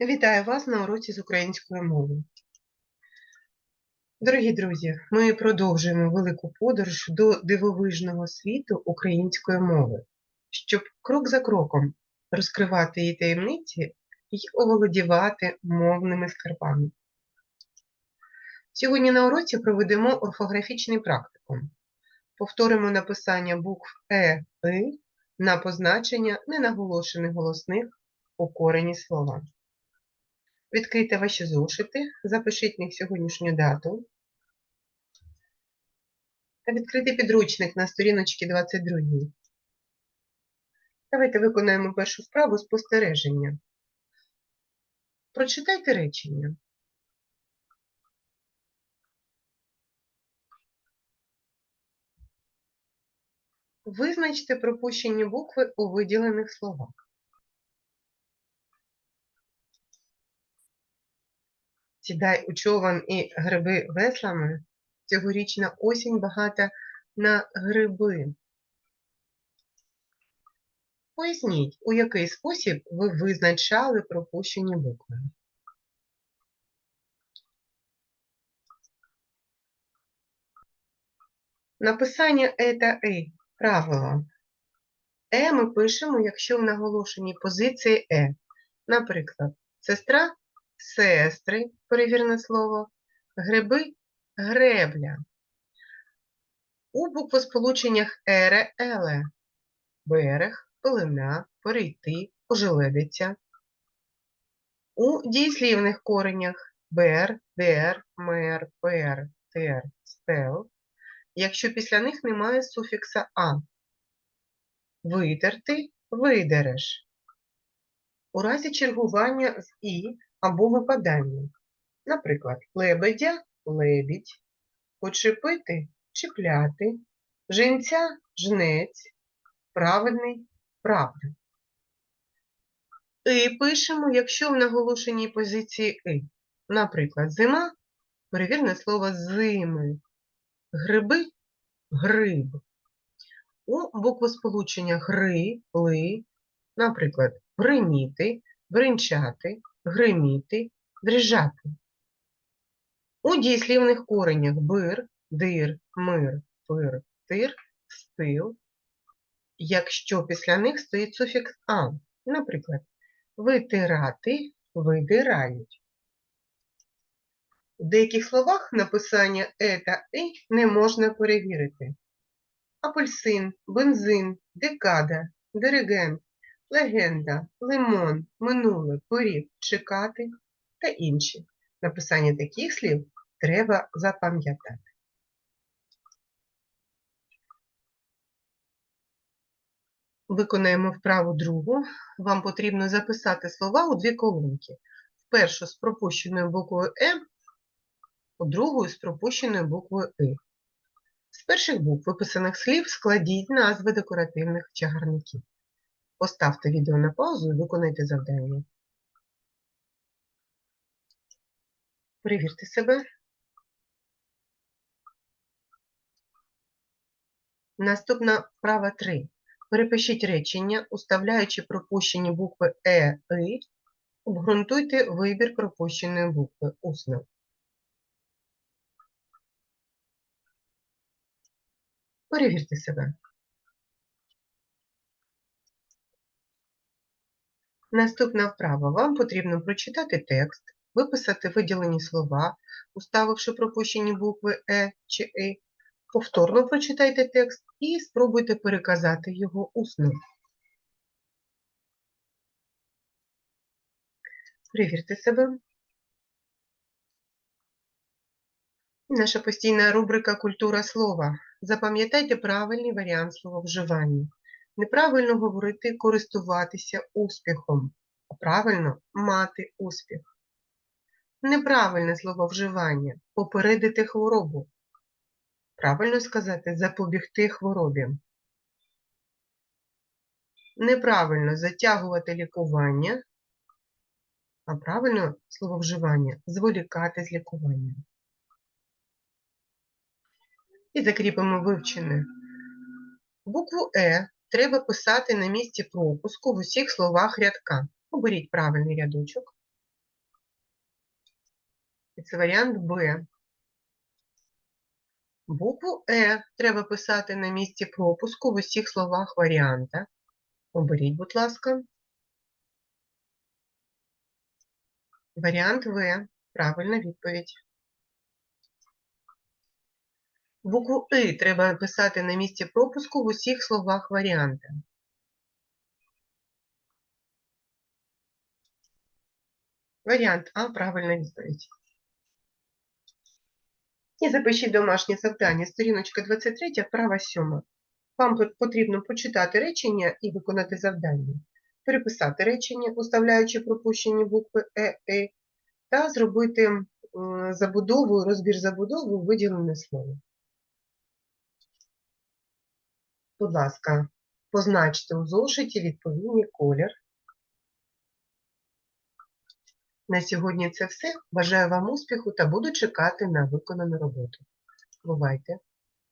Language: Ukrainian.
Вітаю вас на уроці з української мови. Дорогі друзі, ми продовжуємо велику подорож до дивовижного світу української мови, щоб крок за кроком розкривати її таємниці і оволодівати мовними скарбами. Сьогодні на уроці проведемо орфографічний практикум. Повторимо написання букв Е, И на позначення ненаголошених голосних у корені слова. Відкрийте ваші зошити, запишіть них сьогоднішню дату. Та відкрийте підручник на сторіночці 22. Давайте виконаємо першу вправу спостереження. Прочитайте речення. Визначте пропущені букви у виділених словах. Сідай у човен і гриби веслами. Цьогорічна осінь багата на гриби. Поясніть, у який спосіб ви визначали пропущені букви. Написання «е» та «и» – правило. «Е» ми пишемо, якщо в наголошеній позиції «е». Наприклад, сестра сестри, перевірне слово, гриби гребля. У буквосполученнях ере, еле, берег, пилина, перейти, ожеледиця. У дієслівних коренях бер, дер, мер, пер, тер, стел, якщо після них немає суфікса а. Витерти, видереш. У разі чергування з і або випадання. Наприклад, лебедя лебідь, почепити чіпляти, женця жнець, правильний правда. І пишемо, якщо в наголошеній позиції «и». Наприклад, зима перевірне слово зими, гриби гриб. У буквосполучення гри, ли, наприклад, гриміти, бринчати, гриміти, дрижати. У дієслівних коренях бир, дир, мир, пир, тир, стил, якщо після них стоїть суфікс а, наприклад, витирати, видирають. У деяких словах написання е та и не можна перевірити. Апельсин, бензин, декада, диригент, легенда, лимон, минуле, порів, чекати та інші. Написання таких слів треба запам'ятати. Виконаємо вправу другу. Вам потрібно записати слова у дві колонки. Першу з пропущеною буквою М, у другу з пропущеною буквою И. З перших букв виписаних слів складіть назви декоративних чагарників. Поставте відео на паузу і виконайте завдання. Перевірте себе. Наступна вправа 3. Перепишіть речення, уставляючи пропущені букви Е, И, обґрунтуйте вибір пропущеної букви усно. Перевірте себе. Наступна вправа. Вам потрібно прочитати текст, виписати виділені слова, уставивши пропущені букви Е чи И. Повторно прочитайте текст і спробуйте переказати його усно. Перевірте себе. Наша постійна рубрика Культура слова. Запам'ятайте правильний варіант слововживання. Неправильно говорити користуватися успіхом, а правильно мати успіх. Неправильне слововживання попередити хворобу. Правильно сказати запобігти хворобі. Неправильно затягувати лікування, а правильно слововживання зволікати з лікуванням. І закріпимо вивчене. Букву Е треба писати на місці пропуску в усіх словах рядка. Оберіть правильний рядочок. І це варіант Б. Букву Е треба писати на місці пропуску в усіх словах варіанта. Оберіть, будь ласка. Варіант В. Правильна відповідь. Букву И треба писати на місці пропуску в усіх словах варіанта. Варіант А правильна відповідь. І запишіть домашнє завдання, сторіночка 23, вправа 7. Вам потрібно почитати речення і виконати завдання, переписати речення, уставляючи пропущені букви Е, И, та зробити забудову, розбір забудови у виділене слово. Будь ласка, позначте у зошиті відповідний колір. На сьогодні це все. Бажаю вам успіху та буду чекати на виконану роботу. Бувайте!